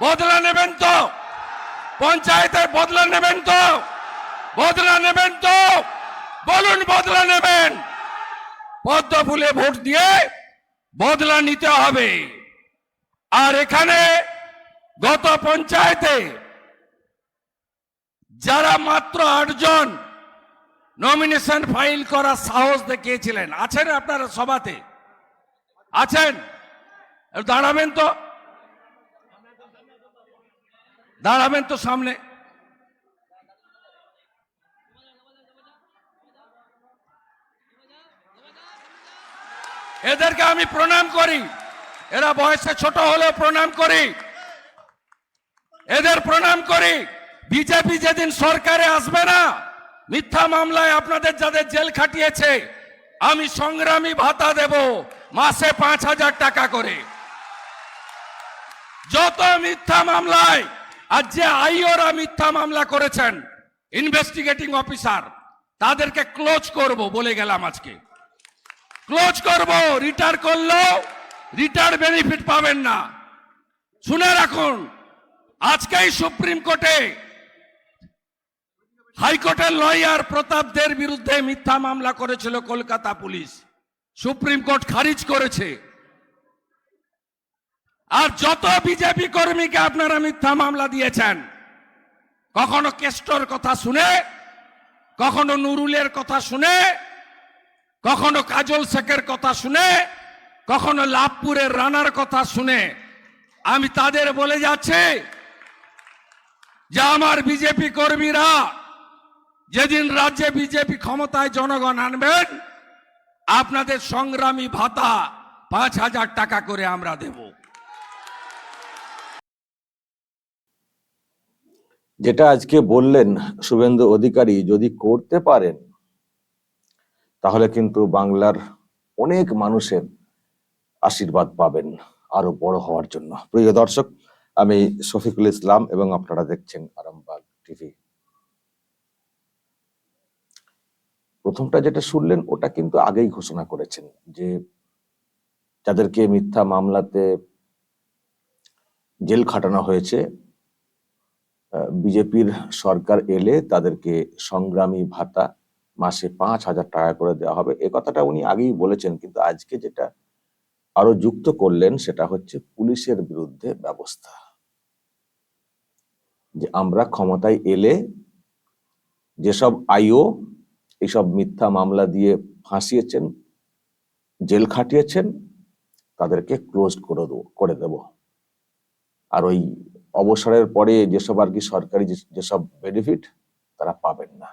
বদলা নেবেন তো। পঞ্চায়েতের বদলা নেবেন তো। বদলা নেবেন তো। বলুন বদলা নেবেন। পদ্ম ফুলে ভোট দিয়ে বদলা নিতে হবে। আর এখানে গত পঞ্চায়েতে যারা মাত্র আটজন নমিনেশন ফাইল করার সাহস দেখিয়েছিলেন, আছেন আপনারা সভাতে? আছেন? দাঁড়াবেন তো। দাঁড়াবেন তো সামনে। এদেরকে আমি প্রণাম করি। এরা বয়সে ছোট হলেও প্রণাম করি। এদের প্রণাম করি। বিজেপি যেদিন সরকারে আসবে না, মিথ্যা মামলায় আপনাদের যাদের জেল খাটিয়েছে, আমি সংগ্রামী ভাতা দেব মাসে পাঁচ হাজার টাকা করে। যত মিথ্যা মামলায় আর যে আইওরা মিথ্যা মামলা করেছেন ইনভেস্টিগেটিং অফিসার তাদেরকে ক্লোজ করব বলে গেলাম আজকে। ক্লোজ করব রিটায়ার করলেও রিটায়ার বেনিফিট পাবেন না। শুনে রাখুন, আজকেই সুপ্রিম কোর্টে হাইকোর্টের লয়ার প্রতাপ দের বিরুদ্ধে মিথ্যা মামলা করেছিল কলকাতা পুলিশ। সুপ্রিম কোর্ট খারিজ করেছে। আর যত বিজেপি কর্মীকে আপনারা মিথ্যা মামলা দিয়েছেন, কখনো কেষ্টর কথা শুনে, কখনো নুরুলের কথা শুনে, কখনো কাজল শেখের কথা শুনে, কখনো লাভপুরের রানার কথা শুনে, আমি তাদের বলে যাচ্ছি যে আমার বিজেপি কর্মীরা যেদিন রাজ্যে বিজেপি ক্ষমতায় জনগণ আনবেন, আপনাদের সংগ্রামী ভাতা পাঁচ হাজার টাকা করে আমরা দেব। যেটা আজকে বললেন শুভেন্দু অধিকারী, যদি করতে পারেন, তাহলে কিন্তু বাংলার অনেক মানুষের আশীর্বাদ পাবেন আরও বড় হওয়ার জন্য। প্রিয় দর্শক, আমি শফিকুল ইসলাম এবং আপনারা দেখছেন আরামবাগ টিভি। প্রথমটা যেটা শুনলেন, ওটা কিন্তু আগেই ঘোষণা করেছেন যে যাদেরকে মিথ্যা মামলাতে জেল খাটানো হয়েছে বিজেপির সরকার এলে তাদেরকে সংগ্রামী ভাতা মাসে পাঁচ হাজার টাকা করে দেওয়া হবে। এ কথাটা উনি আগেই বলেছেন, কিন্তু আজকে যেটা আরও যুক্ত করলেন সেটা হচ্ছে পুলিশের বিরুদ্ধে ব্যবস্থা। যে আমরা ক্ষমতায় এলে যেসব আইও এইসব মিথ্যা মামলা দিয়ে ফাঁসিয়েছেন, জেল খাটিয়েছেন, তাদেরকে ক্লোজ করে দেবো, করে দেব। আর ওই অবসরের পরে যেসব আর কি সরকারি যেসব বেনিফিট তারা পাবেন না।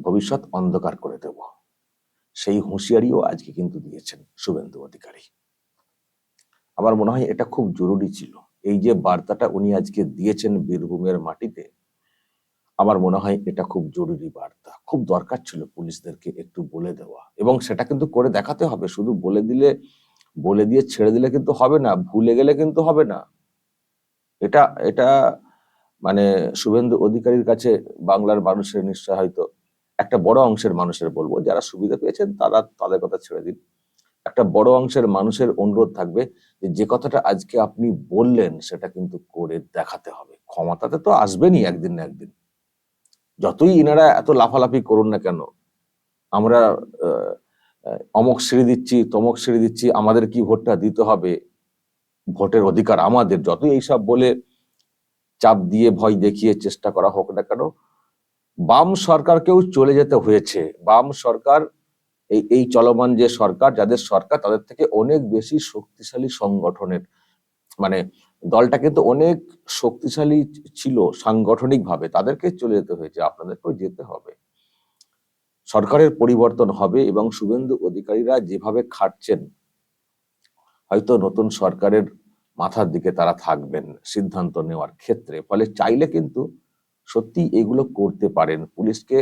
ভবিষ্যৎ অন্ধকার করে দেব। সেই হুঁশিয়ারিও আজকে কিন্তু দিয়েছেন শুভেন্দু অধিকারী। আমার মনে হয় এটা খুব জরুরি ছিল। এই যে বার্তাটা উনি আজকে দিয়েছেন বীরভূমের মাটিতে, আমার মনে হয় এটা খুব জরুরি বার্তা। খুব দরকার ছিল পুলিশদেরকে একটু বলে দেওয়া। এবং সেটা কিন্তু করে দেখাতে হবে। শুধু বলে দিলে, বলে দিয়ে ছেড়ে দিলে কিন্তু হবে না, ভুলে গেলে কিন্তু হবে না। এটা এটা মানে শুভেন্দু অধিকারীর কাছে বাংলার মানুষের নিশ্চয় হয়তো একটা বড় অংশের মানুষের বলব। যারা সুবিধা পেয়েছেন তারা তাদের কথা ছেড়ে দিন। একটা বড় অংশের মানুষের অনুরোধ থাকবে যে যে কথাটা আজকে আপনি বললেন সেটা কিন্তু করে দেখাতে হবে। ক্ষমতাতে তো আসবেনই একদিন না একদিন। যতই ইনারা এত লাফালাফি করুন না কেন, আমরা অমক সিঁড়ি দিচ্ছি, তমক সিঁড়ি দিচ্ছি, আমাদের কি ভোটটা দিতে হবে? ভোটের অধিকার আমাদের, যতই এইসব বলে চাপ দিয়ে, ভয় দেখিয়ে চেষ্টা করা হোক না কেন, বাম সরকারকেও চলে যেতে হয়েছে। বাম সরকার, এই এই চলমান যে সরকার, যাদের সরকার তাদের থেকে অনেক বেশি শক্তিশালী সংগঠনের মানে দলটা কিন্তু অনেক শক্তিশালী ছিল সাংগঠনিক ভাবে তাদেরকে চলে যেতে হয়েছে, আপনাদেরকেও যেতে হবে। সরকারের পরিবর্তন হবে এবং শুভেন্দু অধিকারীরা যেভাবে খাটছেন, হয়তো নতুন সরকারের মাথার দিকে তারা থাকবেন, সিদ্ধান্ত নেওয়ার ক্ষেত্রে। ফলে চাইলে কিন্তু সত্যি এগুলো করতে পারেন, পুলিশকে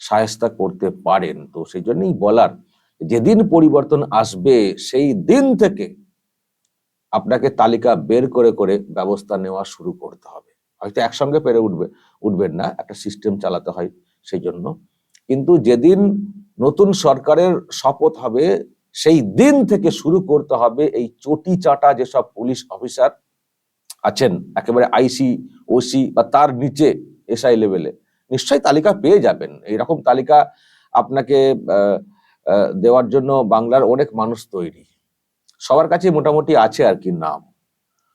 সায়স্তা করতে পারেন। তো সেই জন্যই বলার, যেদিন পরিবর্তন আসবে, সেই দিন থেকে আপনাকে তালিকা বের করে করে ব্যবস্থা নেওয়া শুরু করতে হবে। হয়তো একসঙ্গে পেরে উঠবে, উঠবেন না, একটা সিস্টেম চালাতে হয় সেই জন্য। কিন্তু যেদিন নতুন সরকারের শপথ হবে সেই দিন থেকে শুরু করতে হবে এই চটি চাটা যেসব পুলিশ অফিসার আছেন, একেবারে আইসি, ওসি বা তার নিচে এসআই লেভেলে নিশ্চয়ই তালিকা পেয়ে যাবেন। এইরকম তালিকা আপনাকে দেওয়ার জন্য বাংলার অনেক মানুষ তৈরি। সবার কাছে মোটামুটি আছে আর কি নাম।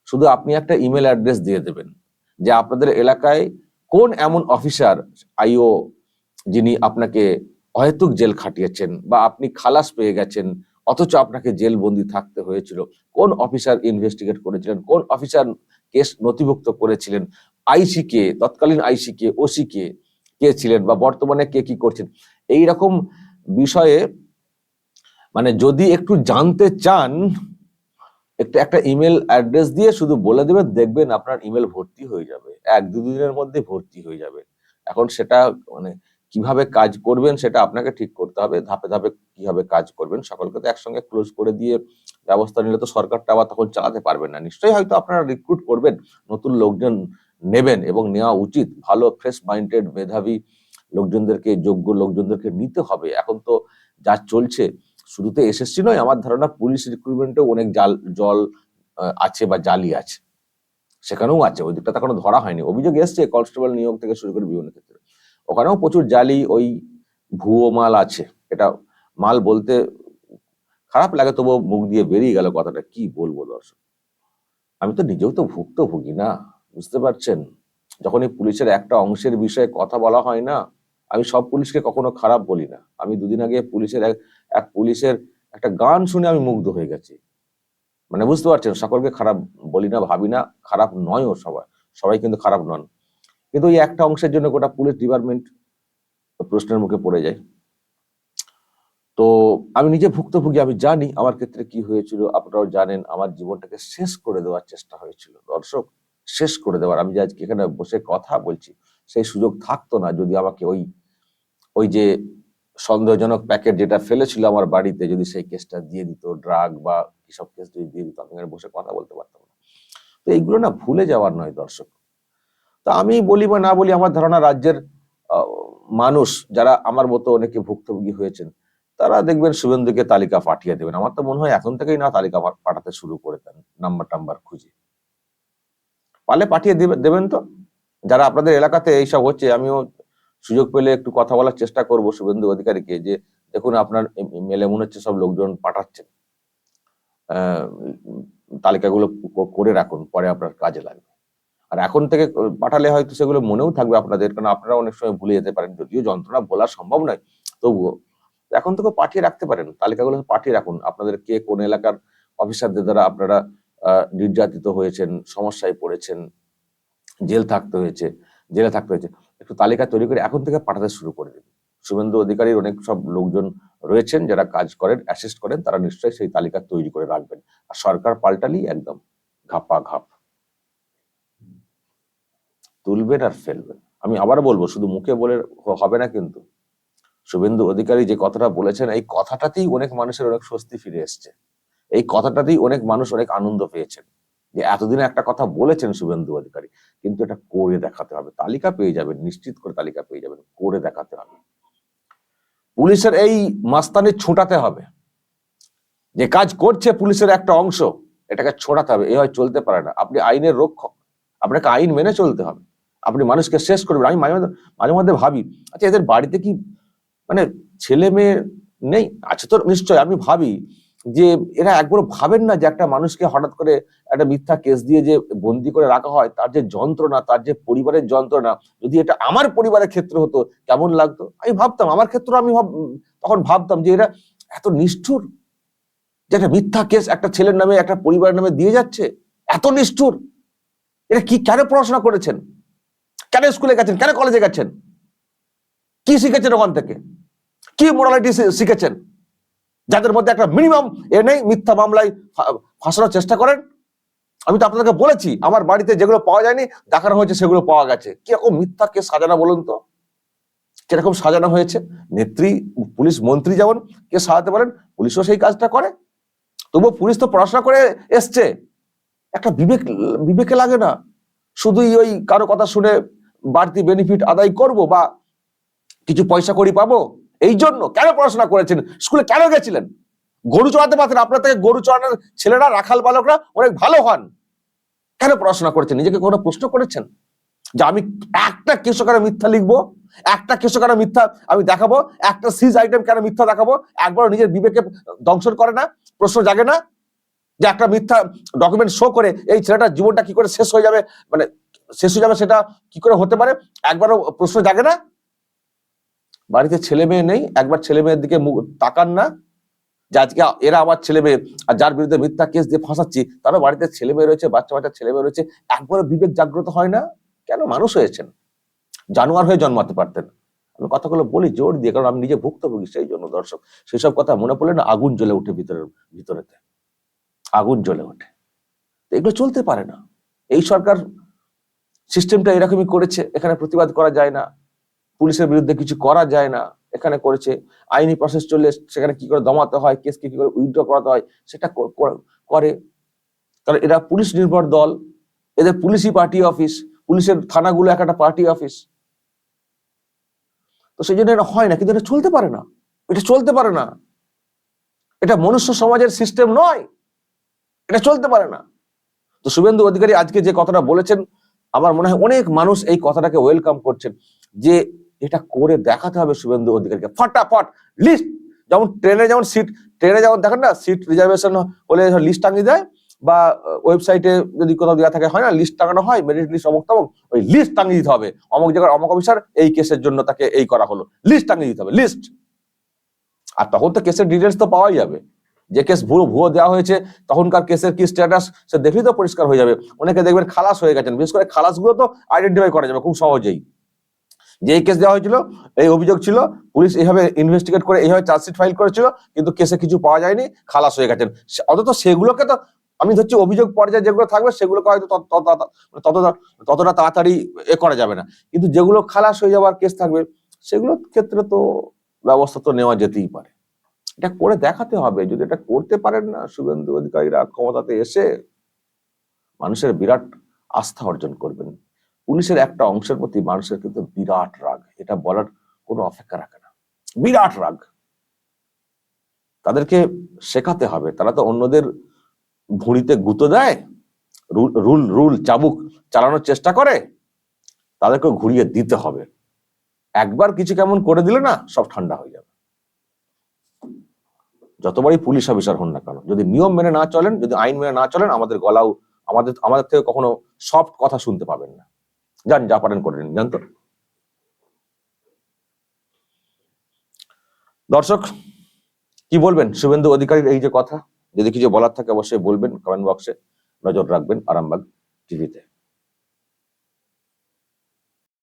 শুধু আপনি একটা ইমেল অ্যাড্রেস দিয়ে দেবেন যে আপনাদের এলাকায় কোন এমন অফিসার, আইও, যিনি আপনাকে অহেতুক জেল খাটিয়েছেন বা আপনি খালাস পেয়ে গেছেন অথচ আপনাকে জেল বন্দি থাকতে হয়েছিল। কোন অফিসার ইনভেস্টিগেট করেছিলেন? কোন অফিসার কেস নথিভুক্ত করেছিলেন? আইসি কে তৎকালীন আইসি কে ওসি কে কে ছিলেন বা বর্তমানে কে কি করছেন? এই রকম বিষয়ে মানে যদি একটু জানতে চান, একটা একটা ইমেল অ্যাড্রেস দিয়ে শুধু বলে দেবেন, দেখবেন আপনার ইমেল ভর্তি হয়ে যাবে। এক দুদিনের মধ্যে ভর্তি হয়ে যাবে। এখন সেটা মানে কীভাবে কাজ করবেন সেটা আপনাকে ঠিক করতে হবে, ধাপে ধাপে কীভাবে কাজ করবেন সকলকে তো একসঙ্গে ক্লোজ করে দিয়ে ব্যবস্থা নিলে তো সরকারটা আবার তখন চালাতে পারবেন না। নিশ্চয়ই হয়তো আপনারা রিক্রুট করবেন, নতুন লোকজন নেবেন এবং নেওয়া উচিত। ভালো ফ্রেশ মাইন্ডেড মেধাবী লোকজনদেরকে, যোগ্য লোকজনদেরকে নিতে হবে। এখন তো যা চলছে, শুরুতে এসএসসি নয়, আমার ধারণা পুলিশ রিক্রুটমেন্টেও অনেক জাল, জল আছে বা জালি আছে। সেখানেও আছে, ওই দিকটা তো এখনও ধরা হয়নি। অভিযোগ এসছে কনস্টেবল নিয়োগ থেকে শুরু করে বিভিন্ন ক্ষেত্রে। ওখানেও প্রচুর জালি, ওই ভুয়ো মাল আছে। এটা মাল বলতে খারাপ লাগে, তবুও মুখ দিয়ে বেরিয়ে গেল কথাটা। কি বলব দর্শক? আমি তো নিজেও তো ভুক্তভোগী না, বুঝতে পারছেন? যখন এই পুলিশের একটা অংশের বিষয়ে কথা বলা হয় না, আমি সব পুলিশকে কখনো খারাপ বলি না। আমি দুদিন আগে পুলিশের এক এক পুলিশের একটা গান শুনে আমি মুগ্ধ হয়ে গেছি। মানে বুঝতে পারছেন, সকলকে খারাপ বলি না, ভাবি না, খারাপ নয়ও সবাই। সবাই কিন্তু খারাপ নন। কিন্তু ওই একটা অংশের জন্য গোটা পুলিশ ডিপার্টমেন্ট প্রশ্নের মুখে পড়ে যায়। তো আমি নিজে ভুক্তভোগী, আমি জানি আমার ক্ষেত্রে কি হয়েছিল, আপনারাও জানেন আমার জীবনটাকে শেষ করে দেওয়ার চেষ্টা হয়েছিল। দর্শক, শেষ করে দেওয়ার, আমি যে আজকে এখানে বসে কথা বলছি, সেই সুযোগ থাকতো না যদি আমাকে ওই ওই যে সন্দেহজনক প্যাকেট যেটা ফেলেছিল আমার বাড়িতে, যদি সেই কেসটা দিয়ে দিত, ড্রাগ বা কিসব কেস যদি দিয়ে দিত, আমি এখানে বসে কথা বলতে পারতাম না। তো এইগুলো না ভুলে যাওয়ার নয় দর্শক। তো আমি বলি বা না বলি আমার ধারণা রাজ্যের মানুষ যারা আমার মতো অনেকে ভুক্তভোগী হয়েছেন, তারা দেখবেন শুভেন্দুকে তালিকা পাঠিয়ে দেবেন। আমার তো মনে হয় এখন থেকেই না তালিকা পাঠাতে শুরু করে দেন নাম্বার টাম্বার খুঁজে। পারলে পাঠিয়ে দেবে- দেবেন তো? যারা আপনাদের এলাকাতে এইসব হচ্ছে, আমিও সুযোগ পেলে একটু কথা বলার চেষ্টা করব শুভেন্দু অধিকারীকে যে, দেখুন আপনার মেলে মনে হচ্ছে সব লোকজন পাঠাচ্ছেন। তালিকাগুলো করে রাখুন, পরে আপনার কাজে লাগবে। আর এখন থেকে পাঠালে হয়তো সেগুলো মনেও থাকবে আপনাদের, কারণ আপনারা অনেক সময় ভুলে যেতে পারেন। যদিও যন্ত্রণা বলা সম্ভব নয়, তবুও। এখন থেকে পাঠিয়ে রাখতে পারেন, তালিকাগুলো পাঠিয়ে রাখুন। আপনাদের কে কোন এলাকার অফিসারদের দ্বারা আপনারা নির্যাতিত হয়েছেন, সমস্যায় পড়েছেন, জেল থাকতে হয়েছে, জেলে থাকতে হয়েছে, একটু তালিকা তৈরি করে এখন থেকে পাঠাতে শুরু করে দিন। শুভেন্দু অধিকারীর অনেক সব লোকজন রয়েছেন, যারা কাজ করেন অ্যাসিস্ট করেন, তারা নিশ্চয়ই সেই তালিকা তৈরি করে রাখবেন। আর সরকার পাল্টালি একদম ঘাপা ঘাপ। তুলবেন আর ফেলবেন। আমি আবার বলব, শুধু মুখে বলে হবে না কিন্তু। শুভেন্দু অধিকারী যে কথাটা বলেছেন, এই কথাটাতেই অনেক মানুষের অনেক স্বস্তি ফিরে এসছে। এই কথাটাতেই অনেক মানুষ অনেক আনন্দ পেয়েছেন। যে এতদিনে একটা কথা বলেছেন শুভেন্দু অধিকারী, কিন্তু এটা করে দেখাতে হবে। তালিকা পেয়ে যাবেন, নিশ্চিত করে তালিকা পেয়ে যাবেন, করে দেখাতে হবে। পুলিশের এই মাস্তানি ছোটাতে হবে। যে কাজ করছে পুলিশের একটা অংশ, এটাকে ছোটাতে হবে। এ হয় চলতে পারে না। আপনি আইনের রক্ষক, আপনাকে আইন মেনে চলতে হবে। আপনি মানুষকে শেষ করবেন। আমি মাঝে মাঝে মধ্যে ভাবি আচ্ছা এদের বাড়িতে কি মানে ছেলে মেয়ে নেই? আছে তো নিশ্চয় আমি ভাবি যে এরা একবারও ভাবেন না যে একটা মানুষকে হঠাৎ করে একটা মিথ্যা কেস দিয়ে যে বন্দি করে রাখা হয়, তার যে যন্ত্রণা, তার যে পরিবারের যন্ত্রণা, যদি এটা আমার পরিবারের ক্ষেত্রে হতো, কেমন লাগতো? আমি ভাবতাম, আমার ক্ষেত্রে আমি তখন ভাবতাম যে এরা এত নিষ্ঠুর যে একটা মিথ্যা কেস একটা ছেলের নামে, একটা পরিবারের নামে দিয়ে যাচ্ছে? এত নিষ্ঠুর? এটা কি, কেন পড়াশোনা করেছেন? কেন স্কুলে গেছেন? কেন কলেজে গেছেন? কি শিখেছেন ওখান থেকে? কি মোরালিটি শিখেছেন? যাদের মধ্যে একটা মিনিমাম এ নেই, মিথ্যা মামলায় ফাঁসানোর চেষ্টা করেন। আমি তো আপনাদেরকে বলেছি, আমার বাড়িতে যেগুলো পাওয়া যায়নি, দেখানো হয়েছে সেগুলো পাওয়া গেছে। কীরকম মিথ্যা কে সাজানো বলুন তো? কীরকম সাজানো হয়েছে? নেত্রী, পুলিশ মন্ত্রী যেমন কে সাজাতে পারেন, পুলিশও সেই কাজটা করে। তবুও পুলিশ তো পড়াশোনা করে এসছে। একটা বিবেক, বিবেকে লাগে না। শুধুই ওই কারও কথা শুনে বাড়তি বেনিফিট আদায় করব বা কিছু পয়সা করি পাবো? এই জন্য কেন পড়াশোনা করেছেন? স্কুলে কেন গেছিলেন? গরু চড়াতে পারতেন। আপনার থেকে গরু চড়ানোর ছেলেরা, রাখাল বালকরা অনেক ভালো হন। কেন পড়াশোনা করেছেন? নিজেকে কোনো প্রশ্ন করেছেন? যে আমি একটা কেশকারে মিথ্যা লিখব? একটা কেশকারে মিথ্যা আমি দেখাবো? একটা সিজ আইটেম কেন মিথ্যা দেখাবো? একবার নিজের বিবেকে দংশন করে না? প্রশ্ন জাগে না? যে একটা মিথ্যা ডকুমেন্ট শো করে এই ছেলেটার জীবনটা কি করে শেষ হয়ে যাবে? মানে শেষ হয়ে যাবে সেটা কি করে হতে পারে? একবারও প্রশ্ন জাগে না। বাড়িতে ছেলে মেয়ে নেই, একবার ছেলে মেয়ের দিকে তাকান না। যে আজকে এরা আমার ছেলে মেয়ে আর যার বিরুদ্ধে মিথ্যা কেস দিয়ে ফাঁসাচ্ছি, তারও বাড়িতে ছেলে মেয়ে রয়েছে, বাচ্চা বাচ্চা ছেলে মেয়ে রয়েছে, একবারও বিবেক জাগ্রত হয় না? কেন মানুষ হয়েছেন? জানোয়ার হয়ে জন্মাতে পারতেন। আমি কথাগুলো বলি, জোর দিয়ে, কারণ আমি নিজে ভুক্তভোগী, সেই জন্য দর্শক। সেসব কথা মনে পড়লে না, আগুন জ্বলে উঠে ভিতরের, ভিতরেতে। আগুন জ্বলে ওঠে। এগুলো চলতে পারে না। এই সরকার সিস্টেমটা এরকমই করেছে, এখানে প্রতিবাদ করা যায় না, পুলিশের বিরুদ্ধে কিছু করা যায় না, এখানে করেছে, আইনি প্রসেস চললে সেখানে কি করে দমাতে হয় কেসকে কি করে উইথড্র করাতে হয়, সেটা করে। কারণ এরা পুলিশ নির্ভর দল, এদের পুলিশই পার্টি অফিস পুলিশের থানাগুলো এক একটা পার্টি অফিস তো সেই জন্য এটা হয় না, কিন্তু এটা চলতে পারে না, এটা চলতে পারে না। এটা মনুষ্য সমাজের সিস্টেম নয়, এটা চলতে পারে না। তো শুভেন্দু অধিকারী আজকে যে কথাটা বলেছেন আমার মনে হয় অনেক মানুষ এই কথাটাকে ওয়েলকাম করছেন যে এটা করে দেখাতে হবে শুভেন্দু অধিকারীকে। ফটাফট লিস্ট যেমন ট্রেনে যেমন সিট ট্রেনে যেমন দেখেন না সিট রিজার্ভেশন হলে লিস্ট টাঙিয়ে দেয় বা ওয়েবসাইটে যদি কোথাও দেওয়া থাকে হয় না লিস্ট টাঙানো হয় মেরিট লিস্ট অমুক তমুক, ওই লিস্ট টাঙিয়ে দিতে হবে। অমুক জায়গার অমুক অফিসার এই কেসের জন্য তাকে এই করা হলো। লিস্ট টাঙিয়ে দিতে হবে লিস্ট আর তখন তো কেসের ডিটেলস তো পাওয়াই যাবে। যে কেস ভুয়ো ভুয়ো দেওয়া হয়েছে, তখনকার কেসের কি স্ট্যাটাস সে দেখলেই তো পরিষ্কার হয়ে যাবে। অনেকে দেখবেন খালাস হয়ে গেছেন। বিশেষ করে খালাসগুলো তো আইডেন্টিফাই করা যাবে খুব সহজেই। যে কেস দেওয়া হয়েছিল, এই অভিযোগ ছিল, পুলিশ এইভাবে ইনভেস্টিগেট করে এইভাবে চার্জশিট ফাইল করেছিল, কিন্তু কেসে কিছু পাওয়া যায়নি, খালাস হয়ে গেছেন। অন্তত সেগুলোকে তো, আমি ধরছি অভিযোগ পর্যায়ে যেগুলো থাকবে, সেগুলোকে হয়তো তত- ততটা ততটা তাড়াতাড়ি এ করা যাবে না। কিন্তু যেগুলো খালাস হয়ে যাওয়ার কেস থাকবে, সেগুলোর ক্ষেত্রে তো ব্যবস্থা তো নেওয়া যেতেই পারে। এটা করে দেখাতে হবে। যদি এটা করতে পারেন না, শুভেন্দু অধিকারীরা ক্ষমতাতে এসে মানুষের বিরাট আস্থা অর্জন করবেন। পুলিশের একটা অংশের প্রতি মানুষের কিন্তু বিরাট রাগ। এটা বলার কোনো অপেক্ষা রাখে না। বিরাট রাগ। তাদেরকে শেখাতে হবে। তারা তো অন্যদের ভুঁড়িতে গুঁতো দেয় রুল রুল, চাবুক চালানোর চেষ্টা করে তাদেরকে ঘুরিয়ে দিতে হবে। একবার কিছু কেমন করে দিলে না, সব ঠান্ডা হয়ে যাবে। যতবারই পুলিশ অফিসার হন না কেন, যদি নিয়ম মেনে না চলেন, যদি আইন মেনে না চলেন, আমাদের গলাও, আমাদের আমাদের থেকে কখনো সফট কথা শুনতে পাবেন না। যান, যা পারেন করে নিন জানতো দর্শক, কি বলবেন? শুভেন্দু অধিকারীর এই যে কথা, যদি কিছু বলার থাকে, অবশ্যই বলবেন কমেন্ট বক্সে নজর রাখবেন, আরামবাগ টিভিতে